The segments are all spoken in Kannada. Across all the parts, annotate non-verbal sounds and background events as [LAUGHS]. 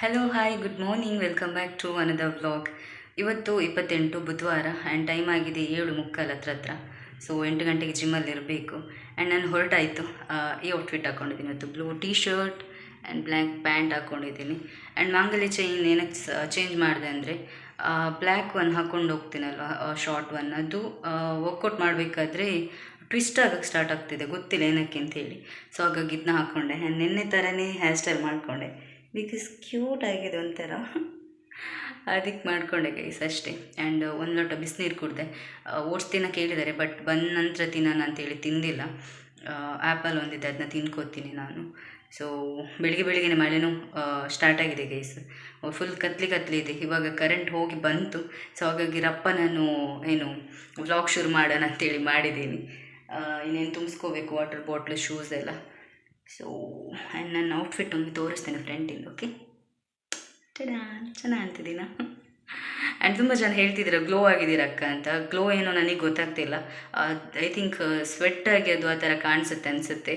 Hello hi good morning welcome back to another vlog ಇವತ್ತು ಇಪ್ಪತ್ತೆಂಟು ಬುಧವಾರ ಆ್ಯಂಡ್ ಟೈಮ್ ಆಗಿದೆ ಏಳು ಮುಕ್ಕಾಲು ಹತ್ರ ಹತ್ರ. ಸೊ ಎಂಟು ಗಂಟೆಗೆ ಜಿಮ್ಮಲ್ಲಿ ಇರಬೇಕು. ಆ್ಯಂಡ್ ನಾನು ಹೊರಟಾಯಿತು. ಈ ಔಟ್ಫಿಟ್ ಹಾಕ್ಕೊಂಡಿದ್ದೀನಿ ಇವತ್ತು. Blue T shirt and black pant ಹಾಕ್ಕೊಂಡಿದ್ದೀನಿ ಆ್ಯಂಡ್ ಮಾಂಗಲ್ಯ ಚೈನ್ ಏನಕ್ಕೆ ಚೇಂಜ್ ಮಾಡಿದೆ ಅಂದರೆ ಬ್ಲ್ಯಾಕ್ ಒನ್ ಹಾಕ್ಕೊಂಡು ಹೋಗ್ತೀನಲ್ವ ಶಾರ್ಟ್ ಒನ್ ಅದು ವರ್ಕೌಟ್ ಮಾಡಬೇಕಾದ್ರೆ ಟ್ವಿಸ್ಟ್ ಆಗಕ್ಕೆ ಸ್ಟಾರ್ಟ್ ಆಗ್ತಿದೆ. ಗೊತ್ತಿಲ್ಲ ಏನಕ್ಕೆ ಅಂತೇಳಿ ಸೊ ಹಾಗಾಗಿ ಇದನ್ನ ಹಾಕ್ಕೊಂಡೆ ಆ್ಯಂಡ್ ನಿನ್ನೆ ಥರನೇ ಹೇರ್ ಸ್ಟೈಲ್ ಮಾಡಿಕೊಂಡೆ. ಬಿಕಾಸ್ ಕ್ಯೂಟ್ ಆಗಿದೆ ಒಂಥರ. ಅದಕ್ಕೆ ಮಾಡ್ಕೊಂಡೆ ಗೈಸ್ ಅಷ್ಟೇ. ಆ್ಯಂಡ್ ಒಂದು ಲೋಟ ಬಿಸಿನೀರು ಕುಡಿದೆ. ಓಟ್ಸ್ ತಿನ್ನ ಕೇಳಿದ್ದಾರೆ ಬಟ್ ಬಂದ ನಂತರ ತಿನ್ನೋಣ ಅಂತೇಳಿ ತಿಂದಿಲ್ಲ. ಆ್ಯಪಲ್ ಒಂದಿದೆ ಅದನ್ನ ತಿನ್ಕೋತೀನಿ ನಾನು. ಸೊ ಬೆಳಿಗ್ಗೆ ಬೆಳಿಗ್ಗೆ ಮಳೆನೂ ಸ್ಟಾರ್ಟ್ ಆಗಿದೆ ಗೈಸ್ ಫುಲ್ ಕತ್ಲಿ ಕತ್ಲಿ ಇದೆ. ಇವಾಗ ಕರೆಂಟ್ ಹೋಗಿ ಬಂತು. ಸೊ ಹಾಗಾಗಿ ರಪ್ಪ ನಾನು ಏನು ವ್ಲಾಗ್ ಶುರು ಮಾಡೋಣ ಅಂತೇಳಿ ಮಾಡಿದ್ದೀನಿ. ಇನ್ನೇನು ತುಂಬಿಸ್ಕೋಬೇಕು ವಾಟರ್ ಬಾಟ್ಲು ಶೂಸ್ ಎಲ್ಲ. ಸೊ ಆ್ಯಂಡ್ ನನ್ನ ಔಟ್ಫಿಟ್ ಒಂದು ತೋರಿಸ್ತೇನೆ ಫ್ರೆಂಡಿಂದ ಓಕೆ ಚೆನ್ನಾಗಿ ಅಂತಿದ್ದೀನ ಆ್ಯಂಡ್ ತುಂಬ ಜನ ಹೇಳ್ತಿದ್ದೀರ ಗ್ಲೋ ಆಗಿದ್ದೀರ ಅಕ್ಕ ಅಂತ. ಗ್ಲೋ ಏನೋ ನನಗೆ ಗೊತ್ತಾಗ್ತಿಲ್ಲ. ಐ ಥಿಂಕ್ ಸ್ವೆಟ್ ಆಗಿ ಅದು ಆ ಥರ ಕಾಣಿಸುತ್ತೆ ಅನಿಸುತ್ತೆ.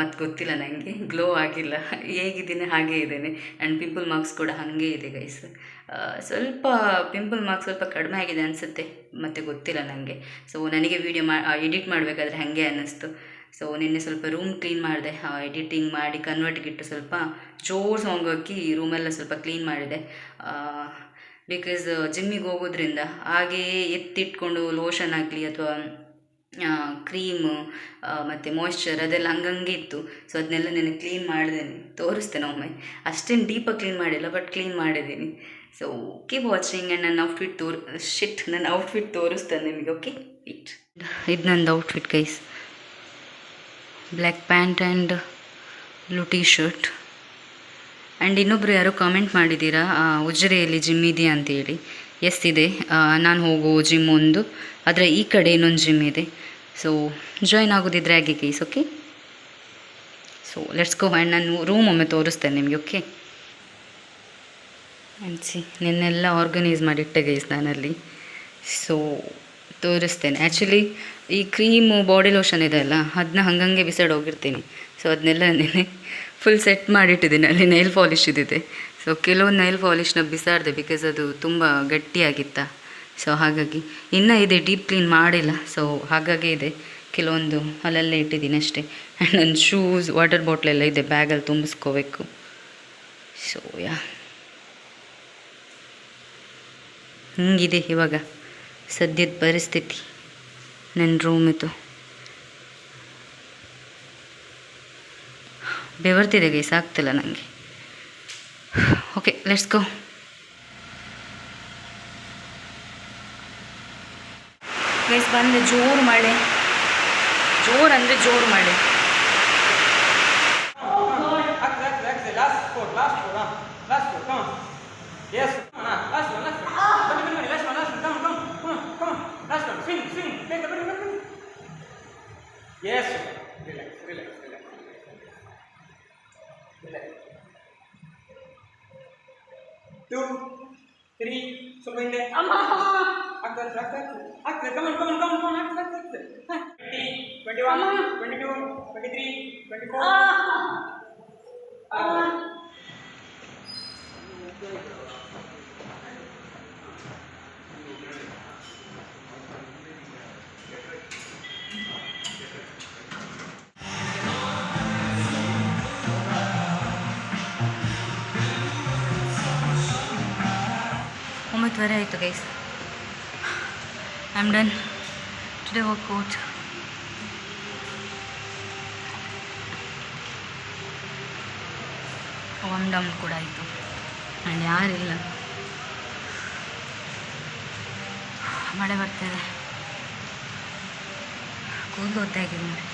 ಮತ್ತು ಗೊತ್ತಿಲ್ಲ ನನಗೆ ಗ್ಲೋ ಆಗಿಲ್ಲ. ಹೇಗಿದ್ದೀನಿ ಹಾಗೇ ಇದ್ದೇನೆ. ಆ್ಯಂಡ್ ಪಿಂಪಲ್ ಮಾರ್ಕ್ಸ್ ಕೂಡ ಹಾಗೆ ಇದೆ ಗೈಸ್ ಸ್ವಲ್ಪ ಪಿಂಪಲ್ ಮಾರ್ಕ್ಸ್ ಸ್ವಲ್ಪ ಕಡಿಮೆ ಆಗಿದೆ ಅನಿಸುತ್ತೆ. ಮತ್ತು ಗೊತ್ತಿಲ್ಲ ನನಗೆ ಸೊ ನನಗೆ ವೀಡಿಯೋ ಮಾ ಎಡಿಟ್ ಮಾಡಬೇಕಾದ್ರೆ ಹಾಗೆ ಅನ್ನಿಸ್ತು. ಸೊ ನಿನ್ನೆ ಸ್ವಲ್ಪ ರೂಮ್ ಕ್ಲೀನ್ ಮಾಡಿದೆ. ಎಡಿಟಿಂಗ್ ಮಾಡಿ ಕನ್ವರ್ಟ್ಗಿಟ್ಟು ಸ್ವಲ್ಪ ಜೋರು ಸಾಂಗ್ ಹಾಕಿ ರೂಮೆಲ್ಲ ಸ್ವಲ್ಪ ಕ್ಲೀನ್ ಮಾಡಿದೆ. ಬಿಕಾಸ್ ಜಿಮ್ಮಿಗೆ ಹೋಗೋದ್ರಿಂದ ಹಾಗೆಯೇ ಎತ್ತಿಟ್ಕೊಂಡು ಲೋಷನ್ ಆಗಲಿ ಅಥವಾ ಕ್ರೀಮು ಮತ್ತು ಮಾಯ್ಶ್ಚರ್ ಅದೆಲ್ಲ ಹಂಗಂಗೆ ಇತ್ತು. ಸೊ ಅದನ್ನೆಲ್ಲ ನಾನು ಕ್ಲೀನ್ ಮಾಡಿದ್ದೀನಿ ತೋರಿಸ್ತೇನೆ ಒಮ್ಮೆ. ಅಷ್ಟೇನು ಡೀಪಾಗಿ ಕ್ಲೀನ್ ಮಾಡಿಲ್ಲ ಬಟ್ ಕ್ಲೀನ್ ಮಾಡಿದ್ದೀನಿ. ಸೊ ಕೀಪ್ ವಾಚಿಂಗ್ ಆ್ಯಂಡ್ ನನ್ನ ಔಟ್ಫಿಟ್ ತೋರ್ ಶಿಟ್ ನನ್ನ ಔಟ್ಫಿಟ್ ತೋರಿಸ್ತೇನೆ ನಿಮಗೆ ಓಕೆ ಇಟ್ ಇದು ನಂದು outfit guys black pant and blue T shirt and ಇನ್ನೊಬ್ಬರು ಯಾರೋ ಕಮೆಂಟ್ ಮಾಡಿದ್ದೀರಾ? ಉಜಿರೆಯಲ್ಲಿ ಜಿಮ್ ಇದೆಯಾ ಅಂತೇಳಿ. ಎಸ್ ಇದೆ. ನಾನು ಹೋಗೋ ಜಿಮ್ ಒಂದು. ಆದರೆ ಈ ಕಡೆ ಇನ್ನೊಂದು ಜಿಮ್ ಇದೆ. ಸೊ ಜಾಯ್ನ್ ಆಗೋದಿದ್ರೆ ಹಾಗೆ guys okay so let's go and ನಾನು ರೂಮ್ ಒಮ್ಮೆ ತೋರಿಸ್ತೇನೆ ನಿಮಗೆ ಓಕೆ ಆ್ಯಂಡ್ ಸಿ ನಿನ್ನೆಲ್ಲ ಆರ್ಗನೈಸ್ ಮಾಡಿಟ್ಟೆ ಗೈಸ್ ನಾನಲ್ಲಿ. ಸೊ ತೋರಿಸ್ತೇನೆ. ಆ್ಯಕ್ಚುಲಿ ಈ ಕ್ರೀಮು ಬಾಡಿ ಲೋಷನ್ ಇದೆ ಅಲ್ಲ ಅದನ್ನ ಹಂಗಂಗೆ ಬಿಸಾಡಿ ಹೋಗಿರ್ತೀನಿ. ಸೊ ಅದನ್ನೆಲ್ಲ ನೆನೆ ಫುಲ್ ಸೆಟ್ ಮಾಡಿಟ್ಟಿದ್ದೀನಿ. ಅಲ್ಲಿ ನೈಲ್ ಪಾಲಿಶ್ ಇದ್ದಿದೆ ಸೊ ಕೆಲವೊಂದು ನೈಲ್ ಪಾಲಿಶ್ನ ಬಿಸಾಡಿದೆ ಬಿಕಾಸ್ ಅದು ತುಂಬ ಗಟ್ಟಿಯಾಗಿತ್ತಾ ಸೊ ಹಾಗಾಗಿ ಇನ್ನೂ ಇದೆ ಡೀಪ್ ಕ್ಲೀನ್ ಮಾಡಿಲ್ಲ. ಸೊ ಹಾಗಾಗಿ ಇದೆ. ಕೆಲವೊಂದು ಅಲ್ಲಲ್ಲೇ ಇಟ್ಟಿದ್ದೀನಿ ಅಷ್ಟೇ. ಆ್ಯಂಡ್ ನನ್ನ ಶೂಸ್ ವಾಟರ್ ಬಾಟ್ಲೆಲ್ಲ ಇದೆ ಬ್ಯಾಗಲ್ಲಿ ತುಂಬಿಸ್ಕೋಬೇಕು. ಸೊ ಯಾ ಹಿಂಗಿದೆ ಇವಾಗ. ಸದ್ಯದ ಪರಿಸ್ಥಿತಿ ನನ್ನ ರೂಮ್ ಬೆವರ್ತಿದೆ ಗೈಸ್ ಆಗ್ತಿಲ್ಲ ನನಗೆ ಓಕೆ ಲೆಟ್ಸ್ ಗೋ ಗೈಸ್ ಬಂದು ಜೋರು ಮಳೆ. ಜೋರು ಅಂದರೆ ಜೋರು ಮಳೆ. Yes. Relax, relax, relax. Relax. Two, three, semua ini. Amma, Agar, akar, akar. Come on, come on, come on, Agar akar. Twenty, twenty-one, twenty-two, twenty-three, twenty-four. ಒಂಬತ್ತುವರೆ ಆಯಿತು guys I am done today workout warm down ಕೂಡ ಆಯಿತು. ಆ್ಯಂಡ್ ಯಾರಿಲ್ಲ ಮಳೆ ಬರ್ತಿದೆ ಕೂದಲು ಒತ್ತಾಗಿದೆ ನೋಡಿ.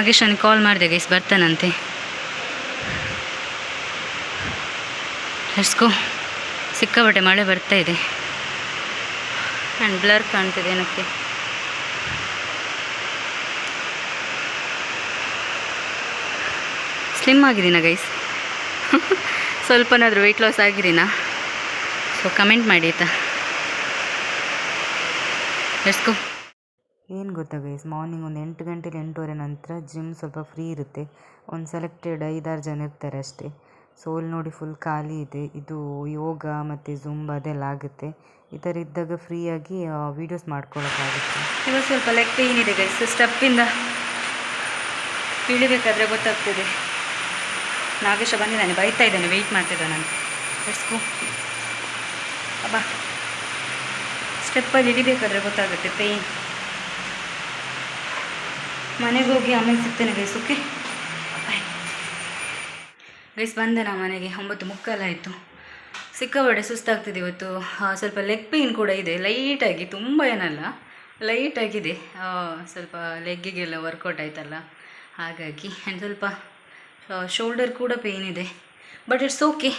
ನಾಗೇಶ್ ನನಗೆ ಕಾಲ್ ಮಾಡಿದೆ ಗೈಸ್ ಬರ್ತಾನಂತೆ. ಲೆಟ್ಸ್ ಸಿಕ್ಕಾಬಟ್ಟೆ ಸಿಕ್ಕಾಪಟ್ಟೆ ಮಳೆ ಬರ್ತಾ ಇದೆ. ಆ್ಯಂಡ್ ಬ್ಲರ್ ಕಾಣ್ತಿದೆ ಏನಕ್ಕೆ? ಸ್ಲಿಮ್ ಆಗಿದ್ದೀನ ಗೈಸ್ ಸ್ವಲ್ಪನಾದರೂ ವೆಯ್ಟ್ ಲಾಸ್ ಆಗಿದ್ದೀನಾ? [LAUGHS] ಸೊ ಕಮೆಂಟ್ ಮಾಡಿ ಆಯಿತಾ? ಎಸ್ಕೋ ಗೊತ್ತಾ ಗೈಸ್ ಮಾರ್ನಿಂಗ್ ಒಂದು ಎಂಟು ಗಂಟೆಲಿ ಎಂಟೂವರೆ ನಂತರ ಜಿಮ್ ಸ್ವಲ್ಪ ಫ್ರೀ ಇರುತ್ತೆ. ಒಂದು ಸೆಲೆಕ್ಟೆಡ್ ಐದಾರು ಜನ ಇರ್ತಾರೆ ಅಷ್ಟೇ. ಸೊ ಅಲ್ಲಿ ನೋಡಿ ಫುಲ್ ಖಾಲಿ ಇದೆ. ಇದು ಯೋಗ ಮತ್ತು ಜುಂಬ ಅದೆಲ್ಲ ಆಗುತ್ತೆ. ಈ ಥರ ಇದ್ದಾಗ ಫ್ರೀಯಾಗಿ ವೀಡಿಯೋಸ್ ಮಾಡ್ಕೊಳ್ಳೋಕ್ಕಾಗುತ್ತೆ ಇವಾಗ ಸ್ವಲ್ಪ ಲೆಗ್ ಪೇಯ್ನ್ ಇದೆ ಗೈಸ್ ಸ್ಟೆಪ್ಪಿಂದ ಇಳಿಬೇಕಾದ್ರೆ ಗೊತ್ತಾಗ್ತಿದೆ. ನಾಗೇಶ ನಾನು ಬೈತಾ ಇದ್ದೇನೆ ವೆಯ್ಟ್ ನಾನು. ಎಷ್ಟು ಅಬ್ಬಾ. ಸ್ಟೆಪ್ಪಲ್ಲಿ ಇಳಿಬೇಕಾದ್ರೆ ಗೊತ್ತಾಗುತ್ತೆ ಪೇಯ್ನ್ ಮನೆಗೆ ಹೋಗಿ ಆಮೇಲೆ ಸಿಗ್ತೇನೆ ಗೈಸ್ ಓಕೆ ಗೈಸ್ ಬಂದೆ ನಾ ಮನೆಗೆ, ಒಂಬತ್ತು ಮುಕ್ಕಾಲಾಯಿತು ಸಿಕ್ಕಾಪಟ್ಟೆ ಸುಸ್ತಾಗ್ತಿದೆ ಇವತ್ತು. ಸ್ವಲ್ಪ ಲೆಗ್ ಪೇಯ್ನ್ ಕೂಡ ಇದೆ ಲೈಟಾಗಿ ತುಂಬ ಏನಲ್ಲ ಲೈಟಾಗಿದೆ ಸ್ವಲ್ಪ ಲೆಗ್ಗಿಗೆಲ್ಲ ವರ್ಕೌಟ್ ಆಯ್ತಲ್ಲ, ಹಾಗಾಗಿ ಸ್ವಲ್ಪ ಶೋಲ್ಡರ್ ಕೂಡ ಪೇಯ್ನ್ ಇದೆ. ಬಟ್ ಇಟ್ಸ್ ಓಕೆ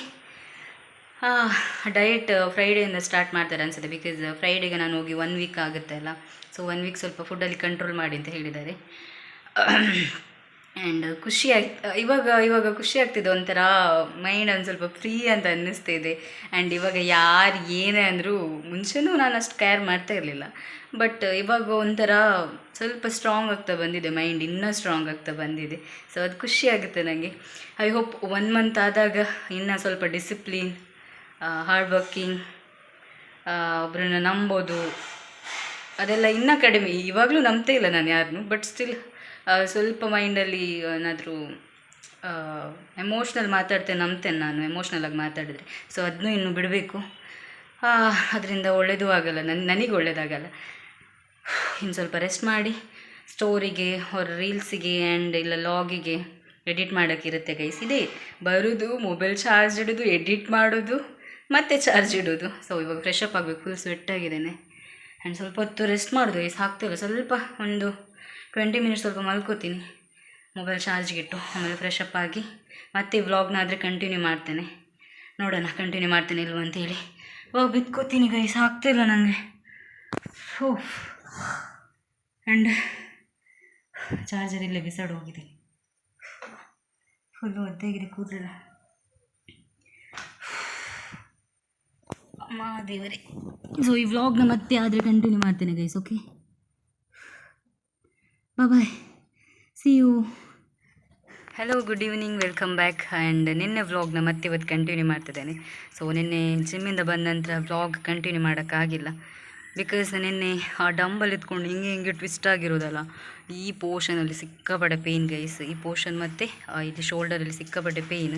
ಡಯಟ್ ಫ್ರೈಡೆಯಿಂದ ಸ್ಟಾರ್ಟ್ ಮಾಡ್ತಾರೆ ಅನಿಸುತ್ತೆ. ಬಿಕಾಸ್ ಫ್ರೈಡೆಗೆ ನಾನು ಹೋಗಿ ಒನ್ ವೀಕ್ ಆಗುತ್ತೆ ಅಲ್ಲ. ಸೊ ಒನ್ ವೀಕ್ ಸ್ವಲ್ಪ ಫುಡ್ಡಲ್ಲಿ ಕಂಟ್ರೋಲ್ ಮಾಡಿ ಅಂತ ಹೇಳಿದ್ದಾರೆ. [COUGHS] ಆ್ಯಂಡ್ ಖುಷಿ ಆಗ್ ಇವಾಗ ಇವಾಗ ಖುಷಿ ಆಗ್ತಿದೆ ಒಂಥರ ಮೈಂಡ್ ಒಂದು ಸ್ವಲ್ಪ ಫ್ರೀ ಅಂತ ಅನ್ನಿಸ್ತಿದೆ. ಆ್ಯಂಡ್ ಇವಾಗ ಯಾರು ಏನೇ ಅಂದರೂ ಮುಂಚೆನೂ ನಾನು ಅಷ್ಟು ಕೇರ್ ಮಾಡ್ತಾ ಇರಲಿಲ್ಲ. ಬಟ್ ಇವಾಗ ಒಂಥರ ಸ್ವಲ್ಪ ಸ್ಟ್ರಾಂಗ್ ಆಗ್ತಾ ಬಂದಿದೆ ಮೈಂಡ್ ಇನ್ನೂ ಸ್ಟ್ರಾಂಗ್ ಆಗ್ತಾ ಬಂದಿದೆ. ಸೊ ಅದು ಖುಷಿ ಆಗುತ್ತೆ ನನಗೆ ಐ ಹೋಪ್ ಒನ್ ಮಂತ್ ಆದಾಗ ಇನ್ನೂ ಸ್ವಲ್ಪ ಡಿಸಿಪ್ಲಿನ್ ಹಾರ್ಡ್ ವರ್ಕಿಂಗ್ ಒಬ್ಬರನ್ನ ನಂಬೋದು. ಅದೆಲ್ಲ ಇನ್ನೂ ಕಡಿಮೆ. ಇವಾಗಲೂ ನಂಬ್ತೇ ಇಲ್ಲ ನಾನು ಯಾರನ್ನೂ ಬಟ್ ಸ್ಟಿಲ್ ಸ್ವಲ್ಪ ಮೈಂಡಲ್ಲಿ ಏನಾದರೂ ಎಮೋಷ್ನಲ್ ಮಾತಾಡ್ತೇನೆ ನಂಬ್ತೇನೆ ನಾನು ಎಮೋಷ್ನಲಾಗಿ ಮಾತಾಡಿದ್ರೆ. ಸೊ ಅದನ್ನೂ ಇನ್ನು ಬಿಡಬೇಕು. ಅದರಿಂದ ಒಳ್ಳೆಯದು ಆಗಲ್ಲ. ನನ್ನ ನನಗೆ ಒಳ್ಳೇದಾಗಲ್ಲ. ಇನ್ನು ಸ್ವಲ್ಪ ರೆಸ್ಟ್ ಮಾಡಿ ಸ್ಟೋರಿಗೆ ಅವ್ರ ರೀಲ್ಸಿಗೆ ಆ್ಯಂಡ್ ಇಲ್ಲ ಲಾಗಿಗೆ ಎಡಿಟ್ ಮಾಡೋಕ್ಕಿರುತ್ತೆ ಗೈಸ್ ಇದೇ, ಬರೋದು ಮೊಬೈಲ್ ಚಾರ್ಜ್ ಇಡೋದು ಎಡಿಟ್ ಮಾಡೋದು. ಮತ್ತೆ ಚಾರ್ಜ್ ಇಡೋದು. ಸೊ ಇವಾಗ ಫ್ರೆಶ್ ಅಪ್ ಆಗಬೇಕು ಫುಲ್ ಸ್ವೆಟ್ ಆಗಿದ್ದೇನೆ. ಆ್ಯಂಡ್ ಸ್ವಲ್ಪ ಹೊತ್ತು ರೆಸ್ಟ್ ಮಾಡೋದು, ಈ ಸಾಕ್ತಿಲ್ಲ ಸ್ವಲ್ಪ ಒಂದು ಟ್ವೆಂಟಿ ಮಿನಿಟ್ಸ್ ಸ್ವಲ್ಪ ಮಲ್ಕೋತೀನಿ. ಮೊಬೈಲ್ ಚಾರ್ಜ್ಗಿಟ್ಟು ಆಮೇಲೆ ಫ್ರೆಶ್ ಅಪ್ ಆಗಿ ಮತ್ತೆ ವ್ಲಾಗ್ನ ಆದರೆ ಕಂಟಿನ್ಯೂ ಮಾಡ್ತೇನೆ. ನೋಡೋಣ ಕಂಟಿನ್ಯೂ ಮಾಡ್ತೇನೆ ಇಲ್ವ ಅಂತೇಳಿ ಓ ಬಿತ್ಕೋತೀನಿ ಗೈಸ್ ಆಗ್ತಿಲ್ಲ ನನಗೆ ಹೋ ಆ್ಯಂಡ್ ಚಾರ್ಜರ್ ಇಲ್ಲೇ ಬಿಸಾಡಿ ಫುಲ್ ಫುಲ್ಲು ಒದ್ದೆಗಿದೆ ಕೂದಲೆಲ್ಲ. ಅಮ್ಮ ದೇವರೇ ಸೊ ಈ ವ್ಲಾಗ್ನ ಮತ್ತೆ ಆದರೆ ಕಂಟಿನ್ಯೂ ಮಾಡ್ತೇನೆ guys okay bye see you hello good evening welcome back and ನಿನ್ನೆ ವ್ಲಾಗ್ನ ಮತ್ತೆ ಇವತ್ತು ಕಂಟಿನ್ಯೂ ಮಾಡ್ತಿದ್ದೇನೆ. ಸೊ ನಿನ್ನೆ ಜಿಮ್ಮಿಂದ ಬಂದ ನಂತರ ವ್ಲಾಗ್ ಕಂಟಿನ್ಯೂ ಮಾಡೋಕ್ಕಾಗಿಲ್ಲ. ಬಿಕಾಸ್ ನಿನ್ನೆ ಆ ಡಂಬಲ್ ಇದ್ಕೊಂಡು ಹಿಂಗೆ ಹಿಂಗೆ ಟ್ವಿಸ್ಟ್ ಆಗಿರೋದಲ್ಲ, ಈ ಪೋರ್ಷನಲ್ಲಿ ಸಿಕ್ಕಾಪಟ್ಟೆ ಪೇಯ್ನ್ ಗೈಸ್ ಈ ಪೋರ್ಷನ್ ಮತ್ತು ಇದು ಶೋಲ್ಡರಲ್ಲಿ ಸಿಕ್ಕಾಪಟ್ಟೆ ಪೇಯ್ನ್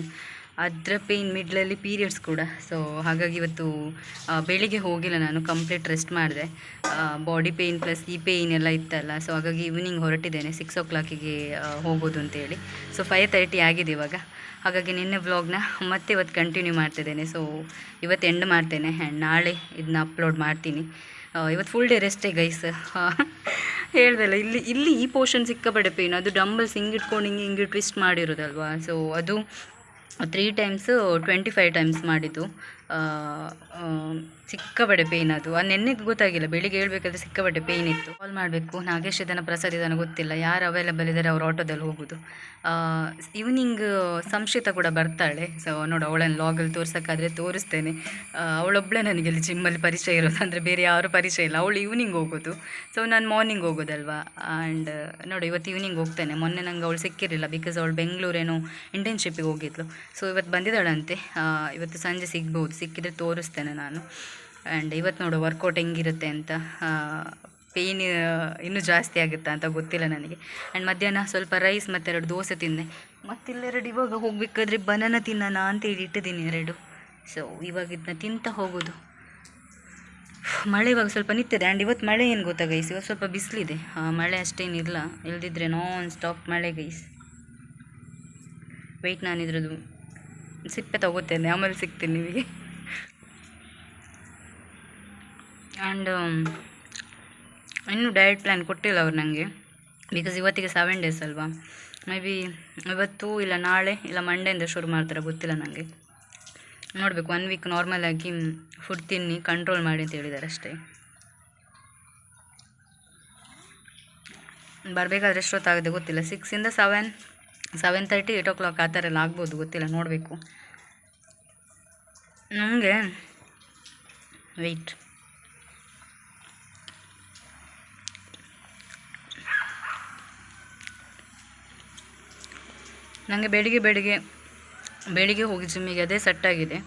ಅದರ ಪೇಯ್ನ್ ಮಿಡ್ಲಲ್ಲಿ ಪೀರಿಯಡ್ಸ್ ಕೂಡ. ಸೊ ಹಾಗಾಗಿ ಇವತ್ತು ಬೆಳಿಗ್ಗೆ ಹೋಗಿಲ್ಲ ನಾನು ಕಂಪ್ಲೀಟ್ ರೆಸ್ಟ್ ಮಾಡಿದೆ. ಬಾಡಿ ಪೇಯ್ನ್ ಪ್ಲಸ್ ಈ ಪೇಯ್ನ್ ಎಲ್ಲ ಇತ್ತಲ್ಲ. ಸೊ ಹಾಗಾಗಿ ಈವ್ನಿಂಗ್ ಹೊರಟಿದ್ದೇನೆ. ಸಿಕ್ಸ್ ಓ ಕ್ಲಾಕಿಗೆ ಹೋಗೋದು ಅಂತೇಳಿ ಸೊ ಫೈವ್ ತರ್ಟಿ ಆಗಿದೆ ಇವಾಗ. ಹಾಗಾಗಿ ನಿನ್ನೆ ವ್ಲಾಗ್ನ ಮತ್ತೆ ಇವತ್ತು ಕಂಟಿನ್ಯೂ ಮಾಡ್ತಿದ್ದೇನೆ. ಸೊ ಇವತ್ತು ಎಂಡ್ ಮಾಡ್ತೇನೆ. ಆ್ಯಂಡ್ ನಾಳೆ ಇದನ್ನ ಅಪ್ಲೋಡ್ ಮಾಡ್ತೀನಿ. ಇವತ್ತು ಫುಲ್ ಡೇ ರೆಸ್ಟೇ ಗೈಸ್ ಹೇಳ್ದಲ್ಲ, ಇಲ್ಲಿ ಇಲ್ಲಿ ಈ ಪೋರ್ಷನ್ ಸಿಕ್ಕಾಪಟ್ಟೆ ಪೇಯ್ನ್ ಅದು ಡಂಬಲ್ಸ್ ಹಿಂಗೆ ಇಟ್ಕೊಂಡು ಹಿಂಗೆ ಹಿಂಗೆ ಟ್ವಿಸ್ಟ್ ಮಾಡಿರೋದಲ್ವಾ? ಸೊ ಅದು three times twenty five times ಮಾಡಿದ್ದು ಸಿಕ್ಕಾಪಟ್ಟೆ ಪೇಯ್ನ್ ಅದು. ಆ ನೆನ್ನೆ ಗೊತ್ತಾಗಿಲ್ಲ. ಬೆಳಿಗ್ಗೆ ಹೇಳ್ಬೇಕಾದ್ರೆ ಸಿಕ್ಕಾಪಟ್ಟೆ ಪೇಯ್ನ್ ಇತ್ತು. ಕಾಲ್ ಮಾಡಬೇಕು. ನಾಗೇಶ್ ಇದನ್ನು ಪ್ರಸಾದ್ ಇದನ್ನು ಗೊತ್ತಿಲ್ಲ. ಯಾರು ಅವೈಲೇಬಲ್ ಇದ್ದಾರೆ ಅವ್ರು ಆಟೋದಲ್ಲಿ ಹೋಗೋದು. ಈವ್ನಿಂಗ್ ಸಂಶಿತ ಕೂಡ ಬರ್ತಾಳೆ. ಸೊ ನೋಡು, ಅವಳನ್ನು ಲಾಗಲ್ಲಿ ತೋರ್ಸೋಕ್ಕಾದರೆ ತೋರಿಸ್ತೇನೆ. ಅವಳೊಬ್ಬಳೇ ನನಗೆ ಇಲ್ಲಿ ಜಿಮ್ಮಲ್ಲಿ ಪರಿಚಯ ಇರೋದು. ಅಂದರೆ ಬೇರೆ ಯಾರು ಪರಿಚಯ ಇಲ್ಲ. ಅವಳು ಈವ್ನಿಂಗ್ ಹೋಗೋದು. ಸೊ ನಾನು ಮಾರ್ನಿಂಗ್ ಹೋಗೋದಲ್ವಾ? ಆ್ಯಂಡ್ ನೋಡಿ, ಇವತ್ತು ಈವ್ನಿಂಗ್ ಹೋಗ್ತೇನೆ. ಮೊನ್ನೆ ನಂಗೆ ಅವಳು ಸಿಕ್ಕಿರಲಿಲ್ಲ ಬಿಕಾಸ್ ಅವಳು ಬೆಂಗಳೂರೇನೋ ಇಂಟರ್ನ್ಶಿಪ್ಪಿಗೆ ಹೋಗಿದ್ಲು. ಸೊ ಇವತ್ತು ಬಂದಿದ್ದಾಳಂತೆ. ಇವತ್ತು ಸಂಜೆ ಸಿಗ್ಬೋದು. ಸಿಕ್ಕಿದ್ರೆ ತೋರಿಸ್ತೇನೆ ನಾನು. ಆ್ಯಂಡ್ ಇವತ್ತು ನೋಡು ವರ್ಕೌಟ್ ಹೆಂಗಿರುತ್ತೆ ಅಂತ ಪೇಯ್ನ್ ಇನ್ನೂ ಜಾಸ್ತಿ ಆಗುತ್ತಾ ಅಂತ ಗೊತ್ತಿಲ್ಲ ನನಗೆ. ಆ್ಯಂಡ್ ಮಧ್ಯಾಹ್ನ ಸ್ವಲ್ಪ ರೈಸ್ ಮತ್ತು ಎರಡು ದೋಸೆ ತಿಂದೆ. ಮತ್ತಿಲ್ಲೆರಡು ಇವಾಗ ಹೋಗಬೇಕಾದ್ರೆ ಬನಾನ ತಿನ್ನೋಣ ಅಂತೇಳಿ ಇಟ್ಟಿದ್ದೀನಿ ಎರಡು. ಸೊ ಇವಾಗ ಇದನ್ನ ತಿಂತ ಹೋಗೋದು. ಮಳೆ ಇವಾಗ ಸ್ವಲ್ಪ ನಿಂತಿದೆ. ಆ್ಯಂಡ್ ಇವತ್ತು ಮಳೆ ಏನು ಗೊತ್ತಾ ಗೈಸ್ ಇವತ್ತು ಸ್ವಲ್ಪ ಬಿಸಿಲಿದೆ. ಮಳೆ ಅಷ್ಟೇನಿಲ್ಲ. ಇಲ್ದಿದ್ರೆ ನಾನ್ ಸ್ಟಾಪ್ ಮಳೆ ಗೈಸ್ ವೆಯ್ಟ್ ನಾನು ಇದ್ರದ್ದು ಸಿಪ್ಪೆ ತಗೋತೇನೆ. ಆಮೇಲೆ ಸಿಗ್ತೀನಿ ನಿಮಗೆ. ಆ್ಯಂಡ್ ಇನ್ನೂ ಡಯಟ್ ಪ್ಲ್ಯಾನ್ ಕೊಟ್ಟಿಲ್ಲ ಅವ್ರು ನನಗೆ ಬಿಕಾಸ್ ಇವತ್ತಿಗೆ ಸೆವೆನ್ ಡೇಸ್ ಅಲ್ವಾ. ಮೇ ಬಿ ಇವತ್ತು ಇಲ್ಲ ನಾಳೆ ಇಲ್ಲ ಮಂಡೆಯಿಂದ ಶುರು ಮಾಡ್ತಾರೆ, ಗೊತ್ತಿಲ್ಲ ನನಗೆ ನೋಡಬೇಕು ಒನ್ ವೀಕ್ ನಾರ್ಮಲ್ ಆಗಿ ಫುಡ್ ತಿನ್ನಿ ಕಂಟ್ರೋಲ್ ಮಾಡಿ ಅಂತ ಹೇಳಿದ್ದಾರೆ ಅಷ್ಟೇ. ಬರಬೇಕಾದ್ರೆ ಎಷ್ಟೊತ್ತಾಗುತ್ತೆ ಗೊತ್ತಿಲ್ಲ. ಸಿಕ್ಸಿಂದ seven seven thirty eight o'clock ಆ ಥರ ಎಲ್ಲ ಆಗ್ಬೋದು, ಗೊತ್ತಿಲ್ಲ, ನೋಡಬೇಕು. ನನಗೆ ವೆಯ್ಟ್ ನನಗೆ ಬೆಳಿಗ್ಗೆ ಬೆಳಿಗ್ಗೆ ಬೆಳಿಗ್ಗೆ ಹೋಗಿ ಜಿಮ್ಮಿಗೆ ಅದೇ ಸೆಟ್ಟಾಗಿದೆ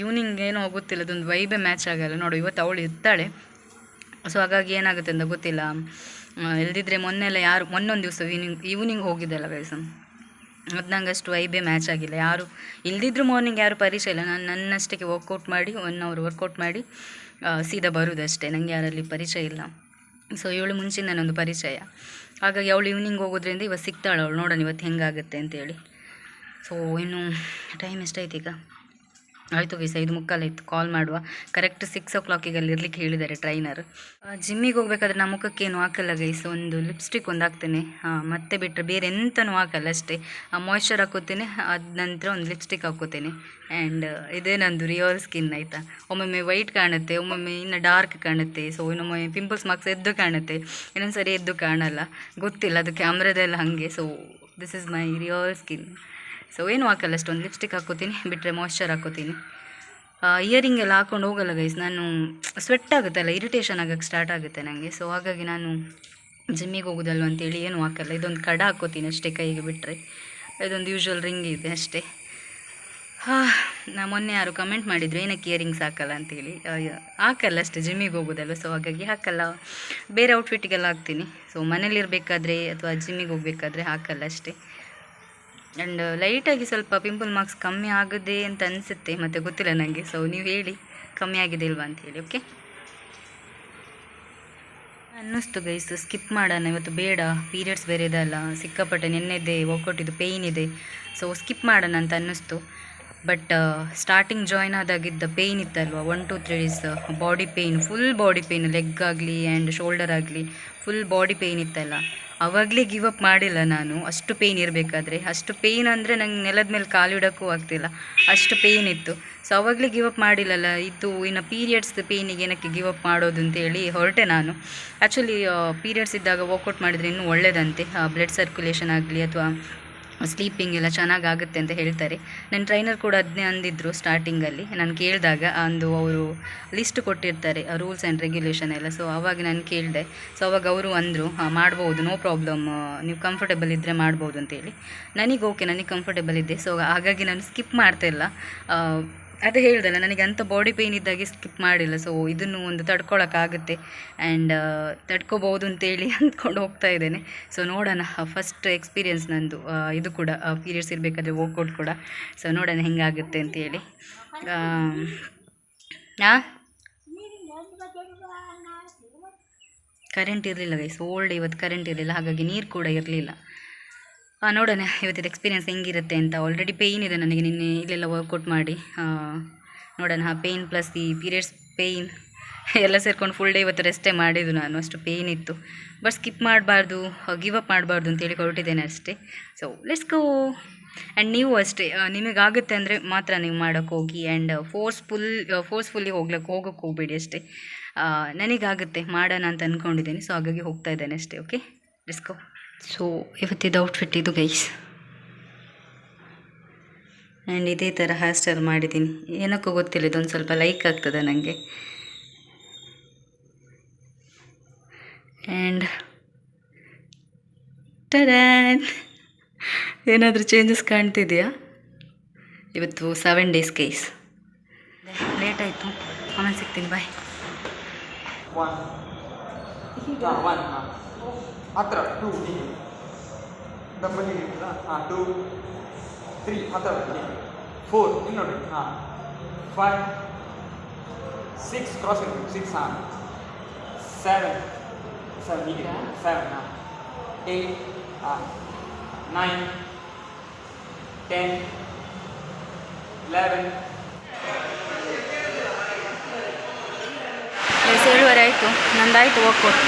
ಈವ್ನಿಂಗ್ ಏನೋ ಗೊತ್ತಿಲ್ಲ, ಅದೊಂದು ವೈಬೇ ಮ್ಯಾಚ್ ಆಗಲ್ಲ. ನೋಡು, ಇವತ್ತು ಅವಳು ಇರ್ತಾಳೆ. ಸೊ ಹಾಗಾಗಿ ಏನಾಗುತ್ತೆ ಅಂತ ಗೊತ್ತಿಲ್ಲ. ಎಲ್ದಿದ್ರೆ ಇಲ್ದಿದ್ರೆ ಮೊನ್ನೆ ಎಲ್ಲ ಯಾರು, ಮೊನ್ನೊಂದು ದಿವಸ ಈವ್ನಿಂಗ್ ಈವ್ನಿಂಗ್ ಹೋಗಿದ್ದೆಲ್ಲ ಗೈಸ್ ಅದು ನಂಗೆ ಅಷ್ಟು ವೈಬೇ ಮ್ಯಾಚ್ ಆಗಿಲ್ಲ. ಯಾರು, ಇಲ್ದಿದ್ರು ಮಾರ್ನಿಂಗ್ ಯಾರು ಪರಿಚಯ ಇಲ್ಲ. ನಾನು ನನ್ನಷ್ಟಕ್ಕೆ ವರ್ಕೌಟ್ ಮಾಡಿ ಒನ್ ಅವರ್ ವರ್ಕೌಟ್ ಮಾಡಿ ಸೀದಾ ಬರೋದಷ್ಟೇ. ನನಗೆ ಯಾರಲ್ಲಿ ಪರಿಚಯ ಇಲ್ಲ. ಸೊ ಇವಳು ಮುಂಚಿನ ನನ್ನೊಂದು ಪರಿಚಯ. ಹಾಗಾಗಿ ಅವಳು ಈವ್ನಿಂಗ್ ಹೋಗೋದ್ರಿಂದ ಇವತ್ತು ಸಿಗ್ತಾಳೆ ಅವಳು. ನೋಡೋಣ ಇವತ್ತು ಹೆಂಗಾಗುತ್ತೆ ಅಂತೇಳಿ. ಸೊ ಇನ್ನು ಟೈಮ್ ಎಷ್ಟಾಯ್ತು ಈಗ? ಆಯಿತು ಗೈಸ್, ಐದು ಮುಕ್ಕಾಲಾಯ್ತು ಕಾಲ್ ಮಾಡುವ. ಕರೆಕ್ಟ್ ಸಿಕ್ಸ್ ಓ ಕ್ಲಾಕಿಗೆ ಅಲ್ಲಿ ಇರ್ಲಿಕ್ಕೆ ಹೇಳಿದ್ದಾರೆ ಟ್ರೈನರ್ ಜಿಮ್ಮಿಗೆ ಹೋಗ್ಬೇಕಾದ್ರೆ ನಾ ಮುಖಕ್ಕೇನು ಹಾಕಲ್ಲ ಗೈಸ್, ಒಂದು ಲಿಪ್ಸ್ಟಿಕ್ ಒಂದು ಹಾಕ್ತೇನೆ. ಮತ್ತೆ ಬಿಟ್ಟರೆ ಬೇರೆ ಎಂತನೂ ಹಾಕಲ್ಲ ಅಷ್ಟೇ. ಮಾಯ್ಶ್ಚರ್ ಹಾಕೋತೇನೆ, ಅದ ನಂತರ ಒಂದು ಲಿಪ್ಸ್ಟಿಕ್ ಹಾಕೋತೇನೆ. ಆ್ಯಂಡ್ ಇದೇ ನಂದು ರಿಯಲ್ ಸ್ಕಿನ್ ಆಯಿತಾ. ಒಮ್ಮೊಮ್ಮೆ ವೈಟ್ ಕಾಣುತ್ತೆ, ಒಮ್ಮೊಮ್ಮೆ ಇನ್ನು ಡಾರ್ಕ್ ಕಾಣುತ್ತೆ. ಸೊ ಇನ್ನೊಮ್ಮೆ ಪಿಂಪಲ್ಸ್ ಮಾರ್ಕ್ಸ್ ಎದ್ದು ಕಾಣುತ್ತೆ. ಇನ್ನೊಂದು ಸರಿ ಎದ್ದು ಕಾಣಲ್ಲ. ಗೊತ್ತಿಲ್ಲ, ಅದು ಕ್ಯಾಮ್ರಾದೆಲ್ಲ ಹಾಗೆ. So this is my real skin so ಏನು ಹಾಕಲ್ಲ, ಅಷ್ಟೊಂದು ಲಿಪ್ಸ್ಟಿಕ್ ಹಾಕೋತೀನಿ ಬಿಟ್ಟರೆ ಮಾಯ್ಶ್ಚರ್ ಹಾಕೋತೀನಿ ಇಯರಿಂಗ್ ಎಲ್ಲ ಹಾಕೊಂಡು ಹೋಗಲ್ಲ ಗೈಸ್ ನಾನು ಸ್ವೆಟ್ ಆಗುತ್ತಲ್ಲ ಇರಿಟೇಷನ್ ಆಗಕ್ಕೆ ಸ್ಟಾರ್ಟ್ ಆಗುತ್ತೆ ನನಗೆ ಸೊ ಹಾಗಾಗಿ ನಾನು ಜಿಮ್ಮಿಗೆ ಹೋಗೋದಲ್ವ ಅಂತೇಳಿ ಏನು ಹಾಕಲ್ಲ, ಇದೊಂದು ಕಡ ಹಾಕೋತೀನಿ ಅಷ್ಟೇ ಕೈಗೆ ಬಿಟ್ಟರೆ ಇದೊಂದು ಯೂಶ್ವಲ್ ರಿಂಗ್ ಇದೆ ಅಷ್ಟೇ. ಹಾಂ, ನಾ ಮೊನ್ನೆ ಯಾರು ಕಮೆಂಟ್ ಮಾಡಿದ್ರು, ಏನಕ್ಕೆ ಇಯರಿಂಗ್ಸ್ ಹಾಕಲ್ಲ ಅಂತೇಳಿ. ಹಾಕಲ್ಲ ಅಷ್ಟೇ ಜಿಮ್ಮಿಗೆ ಹೋಗೋದಲ್ವ ಸೊ ಹಾಗಾಗಿ ಹಾಕಲ್ಲ. ಬೇರೆ ಔಟ್ಫಿಟ್ಟಿಗೆಲ್ಲ ಹಾಕ್ತೀನಿ. ಸೊ ಮನೇಲಿರಬೇಕಾದ್ರೆ ಅಥವಾ ಜಿಮ್ಮಿಗೆ ಹೋಗಬೇಕಾದ್ರೆ ಹಾಕಲ್ಲ ಅಷ್ಟೇ. ಆ್ಯಂಡ್ ಲೈಟಾಗಿ ಸ್ವಲ್ಪ ಪಿಂಪಲ್ ಮಾರ್ಕ್ಸ್ ಕಮ್ಮಿ ಆಗಿದೆ ಅಂತ ಅನಿಸುತ್ತೆ, ಮತ್ತು ಗೊತ್ತಿಲ್ಲ ನನಗೆ ಸೊ ನೀವು ಹೇಳಿ, ಕಮ್ಮಿ ಆಗಿದೆ ಇಲ್ವಾ ಅಂತ ಹೇಳಿ ಓಕೆ ಅನ್ನಿಸ್ತು ಗೈಸ್ ಸ್ಕಿಪ್ ಮಾಡೋಣ. ಇವತ್ತು ಬೇಡ ಪೀರಿಯಡ್ಸ್ ಬೇರೆ ಇದಲ್ಲ ಸಿಕ್ಕಾಪಟ್ಟೆ ನೆನ್ನೆದೆ ಒಕ್ಕೊಟ್ಟಿದ್ದು ಪೇಯ್ನ್ ಇದೆ ಸೊ ಸ್ಕಿಪ್ ಮಾಡೋಣ ಅಂತ ಅನ್ನಿಸ್ತು. ಬಟ್ ಸ್ಟಾರ್ಟಿಂಗ್ ಜಾಯ್ನ್ ಆದಾಗಿದ್ದ pain ಇತ್ತಲ್ವ? One two three days body pain full body pain leg ಆಗಲಿ ಆ್ಯಂಡ್ ಶೋಲ್ಡರ್ ಆಗಲಿ ಫುಲ್ ಬಾಡಿ ಪೇಯ್ನ್ ಇತ್ತಲ್ಲ. ಆವಾಗಲೇ ಗಿವ್ ಅಪ್ ಮಾಡಿಲ್ಲ ನಾನು. ಅಷ್ಟು ಪೇಯ್ನ್ ಇರಬೇಕಾದ್ರೆ, ಅಷ್ಟು ಪೇಯ್ನ್ ಅಂದರೆ ನಂಗೆ ನೆಲದ ಮೇಲೆ ಕಾಲಿಡೋಕ್ಕೂ ಆಗ್ತಿಲ್ಲ. ಅಷ್ಟು ಪೇಯ್ನ್ ಇತ್ತು. ಸೊ ಅವಾಗಲೇ ಗಿವ್ ಅಪ್ ಮಾಡಿಲ್ಲಲ್ಲ ಇದು ಇನ್ನು ಪೀರಿಯಡ್ಸ್ ಪೇಯ್ನಿಗೆ ಏನಕ್ಕೆ ಗಿವ್ ಅಪ್ ಮಾಡೋದು ಅಂತೇಳಿ ಹೊರಟೆ ನಾನು. ಆ್ಯಕ್ಚುಲಿ ಪೀರಿಯಡ್ಸ್ ಇದ್ದಾಗ ವರ್ಕೌಟ್ ಮಾಡಿದರೆ ಇನ್ನೂ ಒಳ್ಳೆಯದಂತೆ ಬ್ಲಡ್ ಸರ್ಕ್ಯುಲೇಷನ್ ಆಗಲಿ ಅಥವಾ ಸ್ಲೀಪಿಂಗ್ ಎಲ್ಲ ಚೆನ್ನಾಗಿ ಆಗುತ್ತೆ ಅಂತ ಹೇಳ್ತಾರೆ. ನನ್ನ ಟ್ರೈನರ್ ಕೂಡ ಅದನ್ನೇ ಅಂದಿದ್ರು ಸ್ಟಾರ್ಟಿಂಗಲ್ಲಿ ನಾನು ಕೇಳಿದಾಗ ಅಂದು ಅವರು ಲಿಸ್ಟ್ ಕೊಟ್ಟಿರ್ತಾರೆ ರೂಲ್ಸ್ ಆ್ಯಂಡ್ ರೆಗ್ಯುಲೇಷನ್ ಎಲ್ಲ. ಸೊ ಆವಾಗ ನಾನು ಕೇಳಿದೆ. ಸೊ ಅವಾಗ ಅವರು ಅಂದರು ಮಾಡ್ಬೋದು ನೋ ಪ್ರಾಬ್ಲಮ್ ನೀವು ಕಂಫರ್ಟೇಬಲ್ ಇದ್ದರೆ ಮಾಡ್ಬೋದು ಅಂತೇಳಿ. ನನಗೆ ಓಕೆ ನನಗೆ ಕಂಫರ್ಟೇಬಲ್ ಇದೆ ಸೊ ಹಾಗಾಗಿ ನಾನು ಸ್ಕಿಪ್ ಮಾಡ್ತಾ ಇಲ್ಲ. ಆ, ಅದೇ ಹೇಳ್ದಲ್ಲ, ನನಗೆ ಅಂಥ ಬಾಡಿ ಪೇಯ್ನ್ ಇದ್ದಾಗೆ ಸ್ಕಿಪ್ ಮಾಡಿಲ್ಲ. ಸೊ ಇದನ್ನು ಒಂದು ತಡ್ಕೊಳಕ್ಕಾಗುತ್ತೆ. ಆ್ಯಂಡ್ ತಡ್ಕೋಬೋದು ಅಂತೇಳಿ [LAUGHS] ಅಂದ್ಕೊಂಡು ಹೋಗ್ತಾ ಇದ್ದೇನೆ. ಸೊ ನೋಡೋಣ ಫಸ್ಟ್ ಎಕ್ಸ್ಪೀರಿಯನ್ಸ್ ನಂದು. ಇದು ಕೂಡ ಪೀರಿಯಡ್ಸ್ ಇರಬೇಕಾದ್ರೆ ವರ್ಕೌಟ್ ಕೂಡ. ಸೊ ನೋಡೋಣ ಹೆಂಗಾಗುತ್ತೆ ಅಂತೇಳಿ. ಹಾಂ ಕರೆಂಟ್ ಇರಲಿಲ್ಲ ಗೈಸ್ ಓಲ್ಡ್ ಇವತ್ತು ಕರೆಂಟ್ ಇರಲಿಲ್ಲ. ಹಾಗಾಗಿ ನೀರು ಕೂಡ ಇರಲಿಲ್ಲ. ನೋಡೋಣ ಇವತ್ತಿದ್ದು ಎಕ್ಸ್ಪೀರಿಯನ್ಸ್ ಹೆಂಗಿರುತ್ತೆ ಅಂತ. ಆಲ್ರೆಡಿ ಪೇಯ್ನ್ ಇದೆ ನನಗೆ ನಿನ್ನೆ, ಇಲ್ಲೆಲ್ಲ ವರ್ಕೌಟ್ ಮಾಡಿ. ನೋಡೋಣ ಹಾಂ ಪೇಯ್ನ್ ಪ್ಲಸ್ ಈ ಪೀರಿಯಡ್ಸ್ ಪೇಯ್ನ್ [LAUGHS] ಎಲ್ಲ ಸೇರ್ಕೊಂಡು ಫುಲ್ ಡೇ ಇವತ್ತು ರೆಸ್ಟೇ ಮಾಡಿದ್ದು ನಾನು. ಅಷ್ಟು ಪೇಯ್ನ್ ಇತ್ತು. ಬಟ್ ಸ್ಕಿಪ್ ಮಾಡಬಾರ್ದು ಗಿವ್ ಅಪ್ ಮಾಡಬಾರ್ದು ಅಂತೇಳಿ ಹೊರಟಿದ್ದೇನೆ ಅಷ್ಟೇ. ಸೊ ಲೆಟ್ಸ್ ಗೋ ಆ್ಯಂಡ್ ನೀವು ಅಷ್ಟೇ ನಿಮಗಾಗುತ್ತೆ ಅಂದರೆ ಮಾತ್ರ ನೀವು ಮಾಡೋಕ್ಕೆ ಹೋಗಿ ಆ್ಯಂಡ್ ಫೋರ್ಸ್ಫುಲ್ ಫೋರ್ಸ್ಫುಲ್ಲಿ ಹೋಗ್ಲಿಕ್ಕೆ ಹೋಗೋಕ್ಕೆ ಹೋಗಬೇಡಿ ಅಷ್ಟೇ. ನನಗಾಗುತ್ತೆ, ಮಾಡೋಣ ಅಂತ ಅಂದ್ಕೊಂಡಿದ್ದೀನಿ ಸೊ ಹಾಗಾಗಿ ಹೋಗ್ತಾ ಇದ್ದೇನೆ ಅಷ್ಟೇ ಓಕೆ ಲೆಟ್ಸ್ ಗೋ ಸೊ ಇವತ್ತಿದ್ದು ಔಟ್ಫಿಟ್ ಇದು ಗೈಸ್ ಆ್ಯಂಡ್ ಇದೇ ಥರ ಹೇರ್ ಸ್ಟೈಲ್ ಮಾಡಿದ್ದೀನಿ. ಏನಕ್ಕೂ ಗೊತ್ತಿಲ್ಲ, ಇದೊಂದು ಸ್ವಲ್ಪ ಲೈಕ್ ಆಗ್ತದೆ ನನಗೆ ಆ್ಯಂಡ್ ಟಡ್ಯಾನ್ ಏನಾದರೂ ಚೇಂಜಸ್ ಕಾಣ್ತಿದೆಯಾ? ಇವತ್ತು ಸೆವೆನ್ ಡೇಸ್ ಕೇಸ್ ಲೇಟ್ ಆಯಿತು. ಆಮೇಲೆ ಸಿಗ್ತೀನಿ ಬಾಯ್ ಒನ್ ಹಾಂ ಒನ್ ಹಾಂ ಹತ್ರ ಟೂ ಡಬಲ್ ಹಾಂ ಟೂ ತ್ರೀ ಹತ್ರ ಫೋರ್ ಇಲ್ಲಿ ನೋಡಿ ಹಾಂ ಫೈವ್ ಸಿಕ್ಸ್ ಕ್ರಾಸ್ ಸಿಕ್ಸ್ ಹಾಂ ಸೆವೆನ್ ಸೆವೆನ್ ಹೀಗೆ ಸೆವೆನ್ ಹಾಂ ಏಯ್ಟ್ ಹಾಂ ನೈನ್ ಟೆನ್ ಲೆವೆನ್ ಎಸ್ ಏಳುವರೆ ಆಯಿತು ನಂದಾಯಿತು ವರ್ಕೌಟ್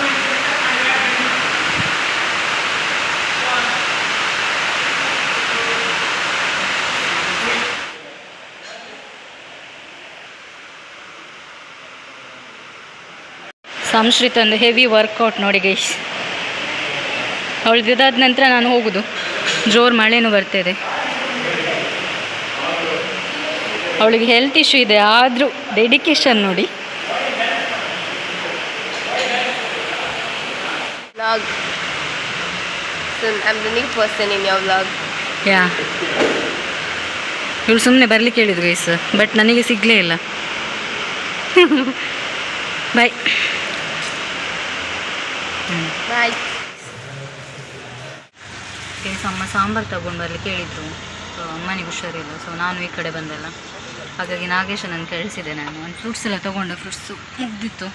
ಸಂಶ್ರಿತ್ ಒಂದು ಹೆವಿ ವರ್ಕೌಟ್ ನೋಡಿ ಗೈಸ್ ಅವಳು ಇದಾದ ನಂತರ ನಾನು ಹೋಗುದು. ಜೋರು ಮಳೆನೂ ಬರ್ತಿದೆ ಅವಳಿಗೆ ಹೆಲ್ತ್ ಇಶ್ಯೂ ಇದೆ ಆದರೂ ಡೆಡಿಕೇಶನ್ ನೋಡಿ. ಯಾ. ಇವಳು ಸುಮ್ಮನೆ ಬರಲಿಕ್ಕೆ ಹೇಳಿದ್ರು ಗೈಸ್ ಬಟ್ ನನಗೆ ಸಿಗಲೇ ಇಲ್ಲ. [LAUGHS] ಬಾಯ್ Bye. ಗೈಸ್ ಅಮ್ಮ ಸಾಂಬಾರು ತಗೊಂಡು ಬರಲಿಕ್ಕೆ ಹೇಳಿದ್ರು ಸೊ ಅಮ್ಮನಿಗೆ ಹುಷಾರಿಲ್ಲ ಸೊ ನಾನು ಈ ಕಡೆ ಬಂದಲ್ಲ. ಹಾಗಾಗಿ ನಾಗೇಶನನ್ನು ಕಳಿಸಿದೆ ನಾನು. ಒಂದು ಫ್ರೂಟ್ಸ್ ಎಲ್ಲ ತೊಗೊಂಡೆ ಫ್ರೂಟ್ಸು ಮುಗ್ದಿತ್ತು.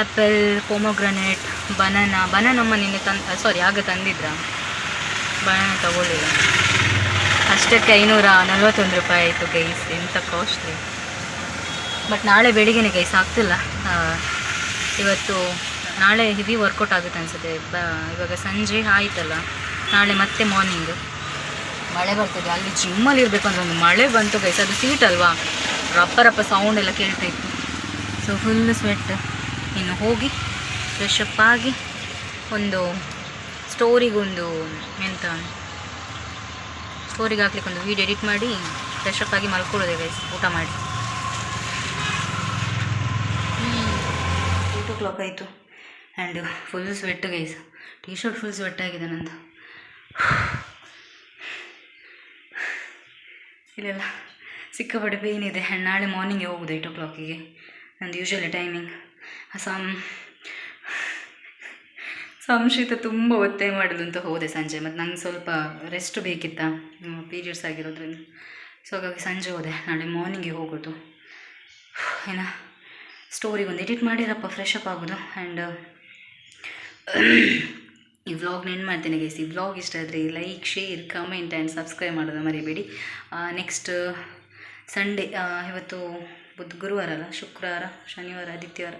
ಆ್ಯಪಲ್ ಪೊಮೊಗ್ರನೇಟ್ ಬನಾನಾ ಬನಾನ ಅಮ್ಮ ನಿನ್ನೆ ತಂದು ಸಾರಿ ಆಗ ತಂದಿದ್ರ? ಬನಾನ ತಗೊಳ್ಳಿಲ್ಲ. ಅಷ್ಟಕ್ಕೆ ಐನೂರ ನಲ್ವತ್ತೊಂದು ರೂಪಾಯಿ ಆಯಿತು ಗೈಸ್ ಎಂಥ ಕಾಸ್ಟ್ಲಿ ಬಟ್ ನಾಳೆ ಬೆಳಿಗ್ಗೆನೇ ಗೈಸ್ ಆಗ್ತಿಲ್ಲ. ಇವತ್ತು ನಾಳೆ ಹೆವಿ ವರ್ಕೌಟ್ ಆಗುತ್ತೆ ಅನಿಸುತ್ತೆ. ಇವಾಗ ಸಂಜೆ ಆಯ್ತಲ್ಲ, ನಾಳೆ ಮತ್ತೆ ಮಾರ್ನಿಂಗ್ ಮಳೆ ಬರ್ತದೆ, ಅಲ್ಲಿ ಜಿಮ್ಮಲ್ಲಿ ಇರಬೇಕು ಅಂದ್ರೆ ಒಂದು ಮಳೆ ಬಂತು ಗೈಸ್ ಅದು ಸೀಟ್ ಅಲ್ವಾ? ರಪ್ಪ ರಪ್ಪ ಸೌಂಡ್ ಎಲ್ಲ ಕೇಳ್ತಾ ಇತ್ತು. ಸೊ ಫುಲ್ ಸ್ವೆಟ್ ಇನ್ನು ಹೋಗಿ ಫ್ರೆಶ್ ಅಪ್ ಆಗಿ, ಒಂದು ಸ್ಟೋರಿಗೊಂದು ಎಂತ ಸ್ಟೋರಿಗೆ ಹಾಕ್ಲಿಕ್ಕೆ ಒಂದು ವೀಡಿಯೋ ಎಡಿಟ್ ಮಾಡಿ ಫ್ರೆಶ್ ಅಪ್ ಆಗಿ ಮಲ್ಕೊಳ್ಳೋದೆ ಗೈಸ್ ಊಟ ಮಾಡಿ. ಏಯ್ಟ್ ಓ ಕ್ಲಾಕ್ ಆಯಿತು. And full sweat guys T shirt full sweat ಆಗಿದೆ ನಂದು. ಇಲ್ಲೆಲ್ಲ ಸಿಕ್ಕಾಪಟ್ಟೆ ಪೇಯ್ನ್ ಇದೆ. ಆ್ಯಂಡ್ ನಾಳೆ ಮಾರ್ನಿಂಗೇ ಹೋಗೋದು ಏಯ್ಟ್ ಓ ಕ್ಲಾಕಿಗೆ ನಂದು ಯೂಶ್ವಲಿ ಟೈಮಿಂಗ್ ಸಮ್ ಸಂಶೀತ ತುಂಬ ಒತ್ತಾಯ ಮಾಡಲು ಅಂತ ಹೋದೆ ಸಂಜೆ. ಮತ್ತು ನಂಗೆ ಸ್ವಲ್ಪ ರೆಸ್ಟ್ ಬೇಕಿತ್ತ. ಪೀರಿಯಡ್ಸ್ ಆಗಿರೋದ್ರಿಂದ. ಸೊ ಹಾಗಾಗಿ ಸಂಜೆ ಹೋದೆ. ನಾಳೆ ಮಾರ್ನಿಂಗ್ಗೆ ಹೋಗೋದು. ಏನ? ಸ್ಟೋರಿಗೆ ಒಂದು ಎಡಿಟ್ ಮಾಡಿರಪ್ಪ ಫ್ರೆಶ್ ಅಪ್ ಆಗೋದು. ಆ್ಯಂಡ್ ಈ ವ್ಲಾಗ್ನ ಏನು ಮಾಡ್ತೇನೆ ಗೈಸ್ ಈ ವ್ಲಾಗ್ ಇಷ್ಟ ಆದರೆ like share comment and subscribe ಮಾಡೋದು ಮರಿಬೇಡಿ. ನೆಕ್ಸ್ಟ್ ಸಂಡೇ ಇವತ್ತು ಬುಧ ಗುರುವಾರ ಅಲ್ಲ? ಶುಕ್ರವಾರ, ಶನಿವಾರ, ಆದಿತ್ಯವಾರ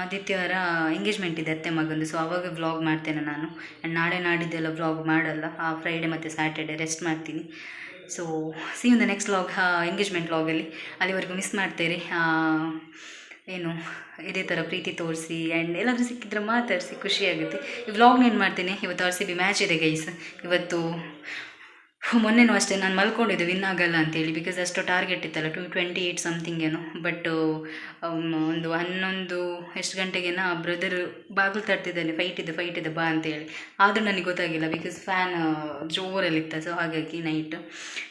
ಆದಿತ್ಯವಾರ ಎಂಗೇಜ್ಮೆಂಟ್ ಇದೆ ಅತ್ತೆ ಮಗಂದು. ಸೊ ಅವಾಗ ವ್ಲಾಗ್ ಮಾಡ್ತೇನೆ ನಾನು. ಆ್ಯಂಡ್ ನಾಳೆ ನಾಡಿದ್ದೆಲ್ಲ ವ್ಲಾಗ್ ಮಾಡಲ್ಲ. ಆ ಫ್ರೈಡೆ ಮತ್ತು ಸ್ಯಾಟರ್ಡೆ ರೆಸ್ಟ್ ಮಾಡ್ತೀನಿ. So see in the next vlog engagement ವ್ಲಾಗಲ್ಲಿ ಅಲ್ಲಿವರೆಗೂ ಮಿಸ್ ಮಾಡ್ತೀರಿ. ಏನು, ಇದೇ ಥರ ಪ್ರೀತಿ ತೋರಿಸಿ ಆ್ಯಂಡ್ ಎಲ್ಲಾದರೂ ಸಿಕ್ಕಿದ್ರೆ ಮಾತಾಡಿಸಿ, ಖುಷಿಯಾಗುತ್ತೆ. ಈ ವ್ಲಾಗ್ನ ಏನು ಮಾಡ್ತೀನಿ? ಇವತ್ತು ಆರ್ ಸಿ ಬಿ ಮ್ಯಾಚ್ ಇದೆ ಗೈಸ್ ಇವತ್ತು ಮೊನ್ನೆನೂ ಅಷ್ಟೇ ನಾನು ಮಲ್ಕೊಂಡಿದ್ದೆ ವಿನ್ ಆಗಲ್ಲ ಅಂತೇಳಿ ಬಿಕಾಸ್ ಅಷ್ಟು ಟಾರ್ಗೆಟ್ ಇತ್ತಲ್ಲ ಟು ಟ್ವೆಂಟಿ ಏಯ್ಟ್ ಸಮಥಿಂಗ್ ಏನೋ ಬಟ್ ಒಂದು ಹನ್ನೊಂದು ಎಷ್ಟು ಗಂಟೆಗೇನ ಬ್ರದರ್ ಬಾಗಿಲು ತರ್ತಿದ್ದಾನೆ ಫೈಟ್ ಇದೆ ಫೈಟ್ ಇದೆ, ಬಾ ಅಂತೇಳಿ. ಆದರೂ ನನಗೆ ಗೊತ್ತಾಗಿಲ್ಲ ಬಿಕಾಸ್ ಫ್ಯಾನ್ ಜೋರಲ್ಲಿತ್ತ ಸೊ ಹಾಗಾಗಿ ನೈಟ್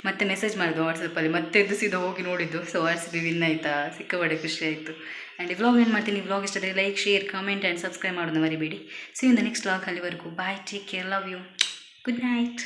ಮತ್ತೆ ಮೆಸೇಜ್ ಮಾಡಿದ್ದು ವಾಟ್ಸಪ್ಪಲ್ಲಿ ಮತ್ತೆ ಎದ್ದು ಸೀದಾ ಹೋಗಿ ನೋಡಿದ್ದು so R C B win ಆಯಿತಾ ಸಿಕ್ಕಾಪಡೆ ಖುಷಿ ಆಯಿತು. ಆ್ಯಂಡ್ ಈ ವ್ಲಾಗ್ ಏನು ಮಾಡ್ತೀನಿ ವ್ಲಾಗ್ ಇಷ್ಟ like share comment and subscribe ಮಾಡೋದು ಮರಿಬೇಡಿ. So in the next vlog ಅಲ್ಲಿವರೆಗೂ. Bye take care love you good night